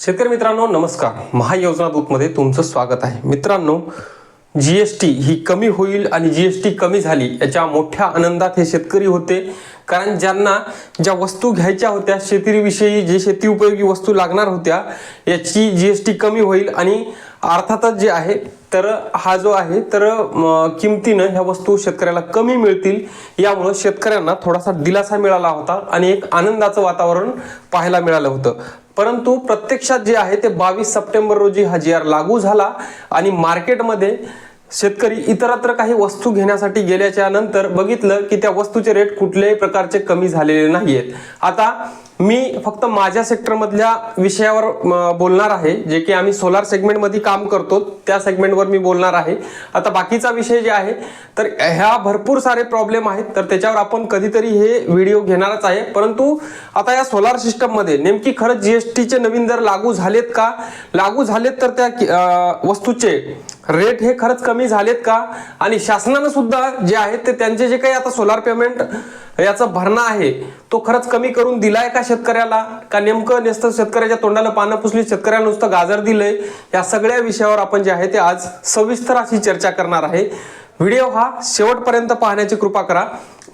शेतकरी मित्रांनो नमस्कार. महायोजना दूतमध्ये तुमचं स्वागत आहे. मित्रांनो जी एस टी ही कमी होईल आणि जी एस टी कमी झाली याच्या मोठ्या आनंदात हे शेतकरी होते. कारण ज्यांना ज्या वस्तू घ्यायच्या होत्या शेतीविषयी जे शेती उपयोगी वस्तू लागणार होत्या याची जी एस टी कमी होईल आणि अर्थातच जे आहे तर हा जो आहे तर किमतीनं ह्या वस्तू शेतकऱ्याला कमी मिळतील. यामुळं शेतकऱ्यांना थोडासा दिलासा मिळाला होता आणि एक आनंदाचं वातावरण पाहायला मिळालं होतं. परंतु प्रत्यक्षात जे आहे ते बावीस सप्टेंबर रोजी हा जी आर लागू झाला आणि मार्केटमध्ये शेतकरी इतरत्र काही वस्तू घेण्यासाठी गेल्याच्यानंतर बघितलं की त्या वस्तूचे रेट कुठल्याही प्रकारचे कमी झालेले नाहीयेत. आता मी फक्त माझ्या सेक्टरमधल्या विषयावर बोलणार आहे जे की आम्ही सोलार सेगमेंटमध्ये काम करतो त्या सेगमेंटवर मी बोलणार आहे. आता बाकीचा विषय जे आहे तर ह्या भरपूर सारे प्रॉब्लेम आहेत तर त्याच्यावर आपण कधीतरी हे व्हिडिओ घेणारच आहे. परंतु आता या सोलार सिस्टममध्ये नेमकी खरंच जी एस टीचे नवीन दर लागू झालेत का? लागू झालेत तर त्या वस्तूचे रेट हे खरंच कमी झालेत का? आणि शासनानं सुद्धा जे आहे ते त्यांचे जे काही आता सोलार पेमेंट याचं भरणा आहे तो खरंच कमी करून दिलाय का शेतकऱ्याला का नेमकं नेसतं शेतकऱ्याच्या तोंडाला पानं पुसली शेतकऱ्याला नुसतं गाजर दिलंय या सगळ्या विषयावर आपण जे आहे ते आज सविस्तर अशी चर्चा करणार आहे. व्हिडिओ हा शेवटपर्यंत पाहण्याची कृपा करा.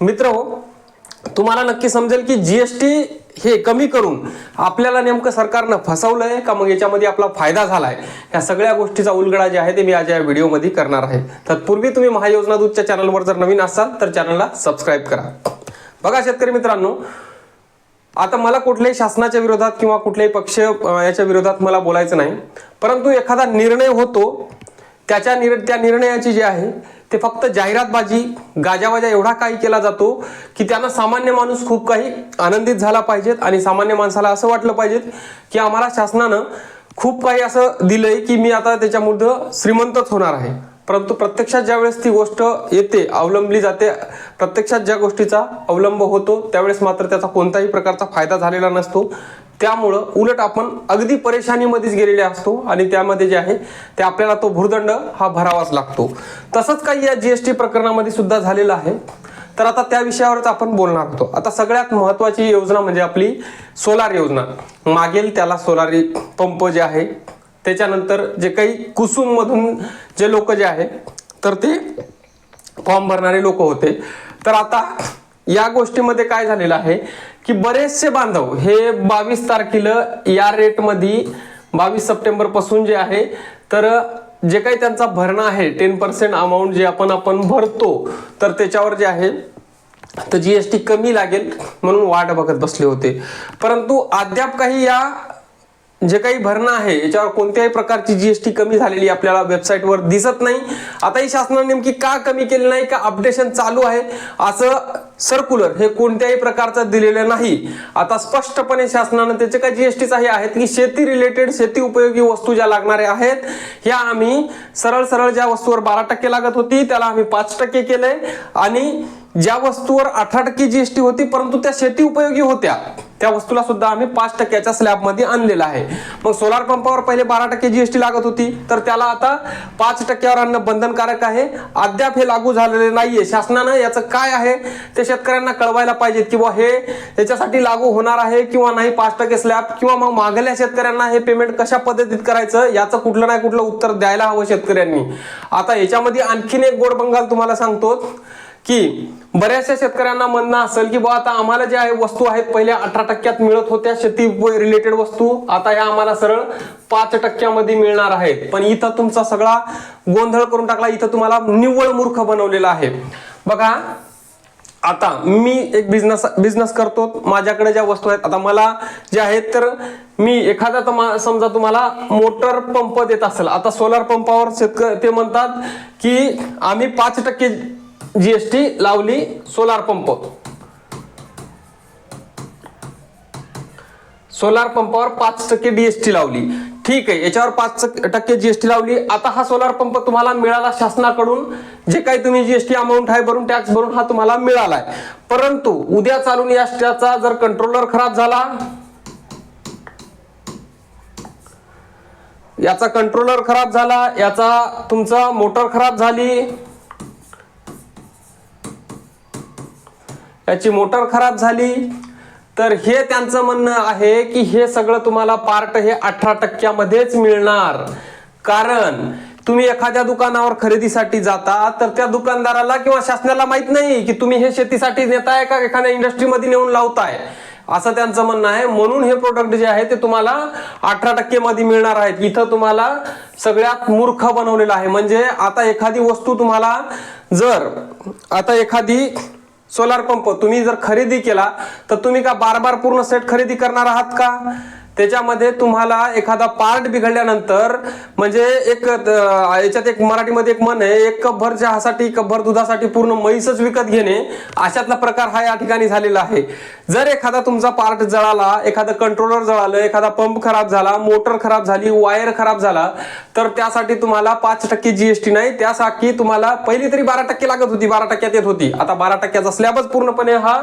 मित्र हो, तुम्हाला नक्की समजेल की जीएसटी हे कमी करून आपल्याला नेमकं सरकारनं फसवलंय का मग याच्यामध्ये आपला फायदा झालाय? या सगळ्या गोष्टीचा उलगडा जे आहे ते मी आज या व्हिडिओमध्ये करणार आहे. तत्पूर्वी तुम्ही महायोजना दूतच्या चॅनलवर जर नवीन असाल तर चॅनलला सबस्क्राईब करा. बघा शेतकरी मित्रांनो आता मला कुठल्याही शासनाच्या विरोधात किंवा कुठल्याही पक्ष याच्या विरोधात मला बोलायचं नाही. परंतु एखादा निर्णय होतो त्याच्या निर त्या निर्णयाची जी आहे ते फक्त जाहिरातबाजी गाजावाजा एवढा काही केला जातो की त्यांना सामान्य माणूस खूप काही आनंदित झाला पाहिजेत आणि सामान्य माणसाला असं वाटलं पाहिजेत की आम्हाला शासनानं खूप काही असं दिलंय की मी आता त्याच्यामुळं श्रीमंतच होणार आहे. परंतु प्रत्यक्षात ज्यावेळेस ती गोष्ट येते अवलंबली जाते प्रत्यक्षात ज्या गोष्टीचा अवलंब होतो त्यावेळेस मात्र त्याचा कोणताही प्रकारचा फायदा झालेला नसतो. त्यामुळं उलट आपण अगदी परेशानीमध्येच गेलेले असतो आणि त्यामध्ये जे आहे ते आपल्याला तो भूर्दंड हा भरावाच लागतो. तसंच काही या जी एस टी प्रकरणामध्ये सुद्धा झालेलं आहे. तर आता त्या विषयावरच आपण बोलणार होतो. आता सगळ्यात महत्वाची योजना म्हणजे आपली सोलार योजना. मागेल त्याला सोलारी पंप जे आहे त्याच्यानंतर जे काही कुसुममधून जे लोक जे आहे तर ते फॉर्म भरणारे लोक होते. तर आता या गोष्टीमध्ये काय झालेलं आहे की बरेचसे बांधव हे बावीस तारखेला या रेटमध्ये बावीस सप्टेंबरपासून जे आहे तर जे काही त्यांचा भरणं आहे टेन पर्सेंट अमाऊंट जे आपण आपण भरतो तर त्याच्यावर जे आहे तर जी एस टी कमी लागेल म्हणून वाट बघत बसले होते. परंतु अद्याप काही या जे काही भरणं आहे याच्यावर कोणत्याही प्रकारची जीएसटी कमी झालेली आपल्याला वेबसाईटवर दिसत नाही. आता ही शासनाने नेमकी का कमी केली नाही का अपडेशन चालू आहे असं सर्क्युलर हे कोणत्याही प्रकारचं दिलेलं नाही. आता स्पष्टपणे शासनानं त्याचे काय जीएसटीच आहे आहेत की शेती रिलेटेड शेती उपयोगी वस्तू ज्या लागणाऱ्या आहेत ह्या आम्ही सरळ सरळ ज्या वस्तूवर बारा टक्के लागत होती त्याला आम्ही पाच टक्के केलंय. आणि ज्या वस्तूवर अठरा टक्के जीएसटी होती परंतु त्या शेती उपयोगी होत्या त्या वस्तूला सुद्धा आम्ही पाच टक्क्याच्या स्लॅबमध्ये आणलेला आहे. मग सोलार पंपावर पहिले बारा टक्के जीएसटी लागत होती तर त्याला आता पाच टक्क्यावर आणणं बंधनकारक आहे. अद्याप हे लागू झालेले नाहीये. शासनानं याचं काय आहे ते शेतकऱ्यांना कळवायला पाहिजेत किंवा हे त्याच्यासाठी लागू होणार आहे किंवा नाही पाच टक्के स्लॅब किंवा मग मागल्या शेतकऱ्यांना हे पेमेंट कशा पद्धतीत करायचं याचं कुठलं नाही कुठलं उत्तर द्यायला हवं शेतकऱ्यांनी. आता याच्यामध्ये आणखीन एक गोड बंगाल तुम्हाला सांगतो. की बऱ्याचशा शेतकऱ्यांना म्हणणं असेल की बा आता आम्हाला जे आहे वस्तू आहेत पहिल्या अठरा टक्क्यात मिळत होत्या शेती रिलेटेड वस्तू. आता या आम्हाला सरळ पाच टक्क्यामध्ये मिळणार आहेत. पण इथं तुमचा सगळा गोंधळ करून टाकला इथं तुम्हाला निव्वळ मूर्ख बनवलेला आहे. बघा आता मी एक बिझनेस बिझनेस करतो. माझ्याकडे ज्या वस्तू आहेत आता मला जे आहेत तर मी एखादा तमा- समजा तुम्हाला मोटर पंप देत असेल. आता सोलार पंपावर शेतकरी ते म्हणतात की आम्ही पाच टक्के जीएसटी लावली सोलार पंप सोलार पंपावर पाच टक्के जीएसटी लावली. ठीक आहे याच्यावर पाच टक्के जीएसटी लावली. आता हा सोलार पंप तुम्हाला मिळाला शासनाकडून. जे काही तुम्ही जीएसटी अमाऊंट आहे भरून टॅक्स भरून हा तुम्हाला मिळालाय. परंतु उद्या चालून या त्याचा जर कंट्रोलर खराब झाला याचा कंट्रोलर खराब झाला याचा तुमचा मोटर खराब झाली याची मोटर खराब झाली. तर हे त्यांचं म्हणणं आहे की हे सगळं तुम्हाला पार्ट हे अठरा टक्क्यामध्येच मिळणार. कारण तुम्ही एखाद्या दुकानावर खरेदीसाठी जाता तर त्या दुकानदाराला किंवा शासनाला माहीत नाही की तुम्ही हे शेतीसाठी नेताय का एखाद्या इंडस्ट्रीमध्ये नेऊन लावताय. असं त्यांचं म्हणणं आहे. म्हणून हे प्रोडक्ट जे आहे ते तुम्हाला अठरा टक्के मध्ये मिळणार आहेत. इथं तुम्हाला सगळ्यात मूर्ख बनवलेलं आहे. म्हणजे आता एखादी वस्तू तुम्हाला जर आता एखादी सोलार पंप तुम्ही जर खरेदी केला तर तुम्ही का बार बार पूर्ण सेट खरेदी करणार आहात का? त्याच्यामध्ये तुम्हाला एखादा पार्ट बिघडल्यानंतर म्हणजे एक याच्यात एक मराठीमध्ये एक मन आहे एक कपभर चहासाठी कपभर दुधासाठी पूर्ण म्हैसच विकत घेणे अशातला प्रकार हा या ठिकाणी झालेला आहे. जर एखादा तुमचा पार्ट जळाला एखादं कंट्रोलर जळालं एखादा पंप खराब झाला मोटर खराब झाली वायर खराब झाला तर त्यासाठी तुम्हाला पाच टक्के जीएसटी नाही त्यासाठी तुम्हाला पहिली तरी बारा टक्के लागत होती बारा टक्क्यात येत होती. आता बारा टक्क्याचा स्लॅबच पूर्णपणे हा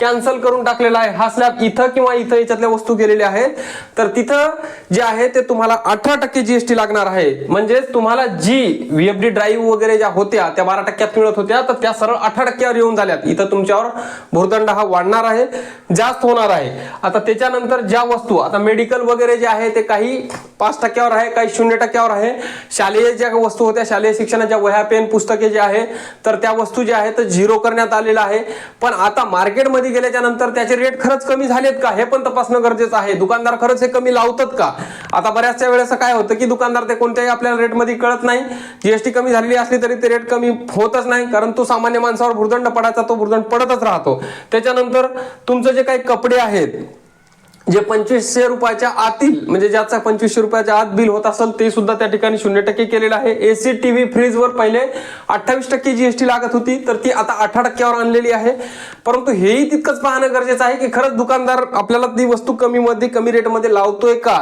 कॅन्सल करून टाकलेला आहे. हा स्लॅब इथं किंवा इथं याच्यातल्या वस्तू गेलेल्या आहेत. तर तिथं जे आहे ते तुम्हाला अठरा टक्के जीएसटी लागणार आहे. म्हणजे तुम्हाला जी व्हीएफडी ड्राईव्ह वगैरे ज्या होत्या त्या बारा टक्क्यात मिळत होत्या तर त्या सरळ अठरा टक्क्यावर येऊन झाल्यात. इथं तुमच्यावर भूर्दंड हा वाढणार आहे जास्त होणार आहे. आता त्याच्यानंतर ज्या वस्तू आता मेडिकल वगैरे जे आहे ते काही पाच टक्क्यावर आहे काही शून्य टक्क्यावर आहे. शालेय ज्या वस्तू होत्या शालेय शिक्षणाच्या वह्या पेन पुस्तके जे आहे तर त्या वस्तू ज्या आहेत झिरो करण्यात आलेलं आहे. पण आता मार्केटमध्ये गेल्याच्यानंतर त्याचे रेट खरंच कमी झालेत का हे पण तपासणं गरजेचं आहे. दुकानदार खरंच हे कमी लावतात का? आता बऱ्याचशा वेळेस काय होतं की दुकानदार ते कोणत्याही आपल्याला रेटमध्ये कळत नाही. जीएसटी कमी झालेली असली तरी ते रेट कमी होतच नाही. कारण तो सामान्य माणसावर भुर्दंड पडायचा तो भुर्दंड पडतच राहतो. त्याच्यानंतर तुमचं जे काही कपडे आहेत जे पंचवीसशे रुपयाच्या आतील म्हणजे ज्याचा पंचवीसशे रुपयाच्या आत बिल होत असेल ते सुद्धा त्या ठिकाणी शून्य टक्के केलेलं आहे. एसी टीव्ही फ्रीजवर पहिले अठ्ठावीस टक्के जीएसटी लागत होती तर ती आता अठरा टक्क्यावर आणलेली आहे. परंतु हेही तितकंच पाहणं गरजेचं आहे की खरंच दुकानदार आपल्याला ती वस्तू कमी मध्ये कमी रेटमध्ये लावतोय का?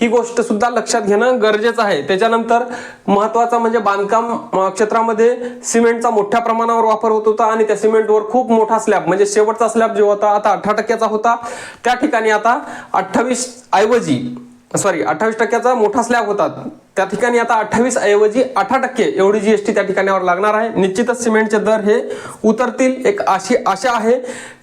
ही गोष्ट सुद्धा लक्षात घेणं गरजेचं आहे. त्याच्यानंतर महत्त्वाचा म्हणजे बांधकाम क्षेत्रामध्ये सिमेंटचा मोठ्या प्रमाणावर वापर होत होता आणि त्या सिमेंटवर खूप मोठा स्लॅब म्हणजे शेवटचा स्लॅब जो होता आता अठरा टक्क्याचा होता. त्या ठिकाणी आता अठ्ठावीस ऐवजी सॉरी अठ्ठावीस टक्क्याचा मोठा स्लॅब होता त्या ठिकाणी आता अठ्ठावीस ऐवजी अठरा टक्के एवढी जीएसटी त्या ठिकाणावर लागणार आहे. निश्चितच सिमेंटचे दर हे उतरतील. एक अशी आशा आहे.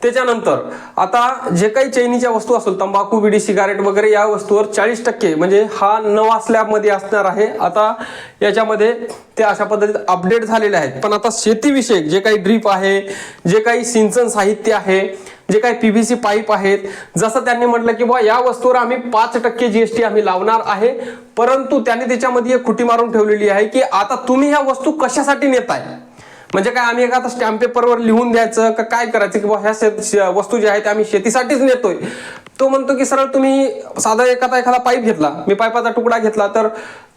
त्याच्यानंतर आता जे काही चैनीच्या वस्तू असेल तंबाखू बिडी सिगारेट वगैरे या वस्तूवर चाळीस टक्के म्हणजे हा नवा स्लॅबमध्ये असणार आहे. आता याच्यामध्ये ते अशा पद्धतीत अपडेट झालेले आहेत. पण आता शेतीविषयक जे काही ड्रीप आहे जे काही सिंचन साहित्य आहे जे काही पीव्हीसी पाईप आहेत जसं त्यांनी म्हटलं की बुवा या वस्तूवर आम्ही पाच टक्के जीएसटी आम्ही लावणार आहे परंतु त्यांनी त्याच्यामध्ये एक खुटी मारून ठेवलेली आहे की आता तुम्ही ह्या वस्तू कशासाठी नेताय? म्हणजे काय आम्ही एखादा स्टॅम्प पेपरवर लिहून द्यायचं का काय करायचं की ह्या शेत- वस्तू ज्या आहेत आम्ही शेतीसाठीच नेतोय? तो म्हणतो की सरळ तुम्ही साधा एखादा एखादा पाईप घेतला मी पाईपाचा तुकडा घेतला तर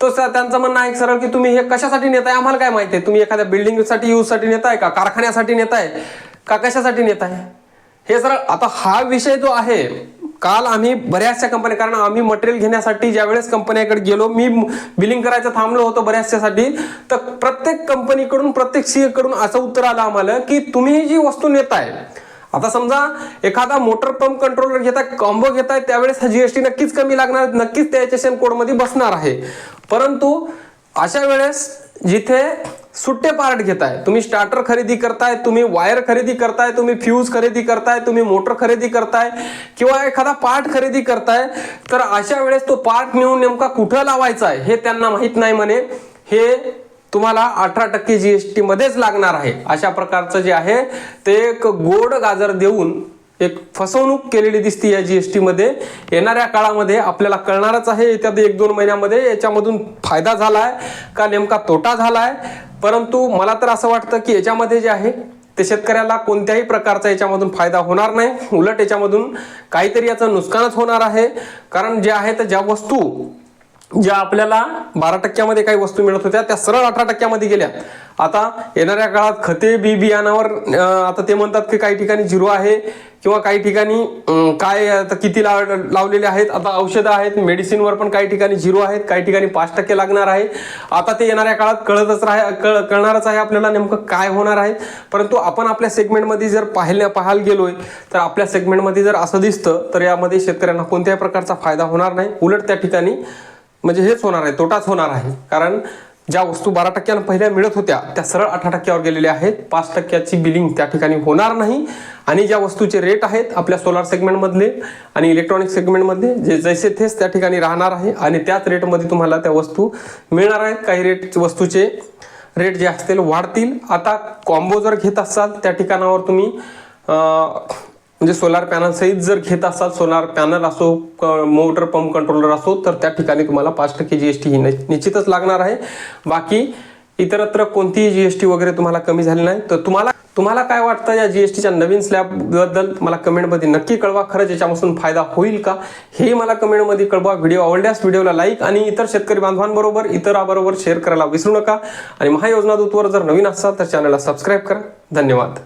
तो त्यांचं म्हणणं आहे सरळ की तुम्ही हे कशासाठी नेताय? आम्हाला काय माहिती आहे? तुम्ही एखाद्या बिल्डिंगसाठी यूजसाठी नेताय का? कारखान्यासाठी नेताय? का कशासाठी नेताय? हे सर आता हा विषय जो आहे काल आम्ही बऱ्याचशा कंपन्या कारण आम्ही मटेरियल घेण्यासाठी ज्यावेळेस कंपन्याकडे गेलो मी बिलिंग करायचं थांबलो होतो बऱ्याचशासाठी. तर प्रत्येक कंपनीकडून प्रत्येक सीए कडून असं उत्तर आलं आम्हाला की तुम्ही जी वस्तू नेताय आता समजा एखादा मोटर पंप कंट्रोलर घेताय कॉम्बो घेताय त्यावेळेस हा जीएसटी नक्कीच कमी लागणार नक्कीच त्या एच कोडमध्ये बसणार आहे. परंतु अशा वेळेस जिथे सुट्टे पार्ट घेताय तुम्ही स्टार्टर खरेदी करताय तुम्ही वायर खरेदी करताय तुम्ही फ्यूज खरेदी करताय तुम्ही मोटर खरेदी करताय किंवा एखादा पार्ट खरेदी करताय तर अशा वेळेस तो पार्ट नेऊन नेमका कुठं लावायचा आहे हे त्यांना माहीत नाही म्हणे. हे तुम्हाला अठरा टक्के जी एस मध्येच लागणार आहे. अशा प्रकारचं जे आहे ते एक गोड गाजर देऊन एक फसवणूक केलेली दिसते या जी एस टीमध्ये येणाऱ्या काळामध्ये आपल्याला कळणारच आहे येत्या एक दोन महिन्यामध्ये याच्यामधून फायदा झाला आहे का नेमका तोटा झाला आहे परंतु मला तर असं वाटतं की याच्यामध्ये जे आहे ते शेतकऱ्याला कोणत्याही प्रकारचा याच्यामधून फायदा होणार नाही. उलट याच्यामधून काहीतरी याचं नुकसानच होणार आहे. कारण जे आहे तर ज्या वस्तू ज्या आपल्याला बारा टक्क्यामध्ये काही वस्तू मिळत होत्या त्या सरळ अठरा टक्क्यामध्ये गेल्या. आता येणाऱ्या काळात खते बी बियाणावर आता ते म्हणतात की काही ठिकाणी झिरो आहे. किंवा काही ठिकाणी काय आता किती लाव लावलेले आहेत आता औषधं आहेत मेडिसिनवर पण काही ठिकाणी झिरो आहेत काही ठिकाणी पाच टक्के लागणार आहे. आता ते येणाऱ्या काळात कळतच राहा कळ कळणारच आहे आपल्याला नेमकं काय होणार आहे. परंतु आपण आपल्या सेगमेंटमध्ये जर पाहिल्या पाहायला गेलोय तर आपल्या सेगमेंटमध्ये जर असं दिसतं तर यामध्ये शेतकऱ्यांना कोणत्याही प्रकारचा फायदा होणार नाही. उलट त्या ठिकाणी म्हणजे हेच होणार आहे तोटाच होणार आहे. कारण ज्या वस्तू बारा टक्क्यानं पहिल्या मिळत होत्या त्या सरळ अठरा टक्क्यावर गेलेल्या आहेत. पाच टक्क्याची बिलिंग त्या ठिकाणी होणार नाही. आणि ज्या वस्तूचे रेट आहेत आपल्या सोलार सेगमेंटमधले आणि इलेक्ट्रॉनिक सेगमेंटमधले जे जैसे तेच त्या ठिकाणी राहणार आहे. आणि त्याच रेटमध्ये तुम्हाला त्या वस्तू मिळणार आहेत. काही रेट वस्तूचे रेट जे असतील वाढतील. आता कॉम्बो जर घेत असाल त्या ठिकाणावर तुम्ही म्हणजे सोलार पॅनल सहित जर घेत असाल सोलार पॅनल असो मोटर पंप कंट्रोलर असो तर त्या ठिकाणी तुम्हाला पाच टक्के जी एस टी ही निश्चितच लागणार आहे. बाकी इतरत्र कोणतीही जी एस टी वगैरे तुम्हाला कमी झाली नाही. तर तुम्हाला तुम्हाला काय वाटतं या जी एस टीच्या नवीन स्लॅबबद्दल मला कमेंटमध्ये नक्की कळवा. खरंच याच्यापासून फायदा होईल का? हे मला कमेंटमध्ये कळवा. व्हिडिओ आवडल्यास व्हिडिओला लाईक आणि इतर शेतकरी बांधवांबरोबर इतराबरोबर शेअर करायला विसरू नका. आणि महायोजना दूतवर जर नवीन असाल तर चॅनलला सबस्क्राईब करा. धन्यवाद.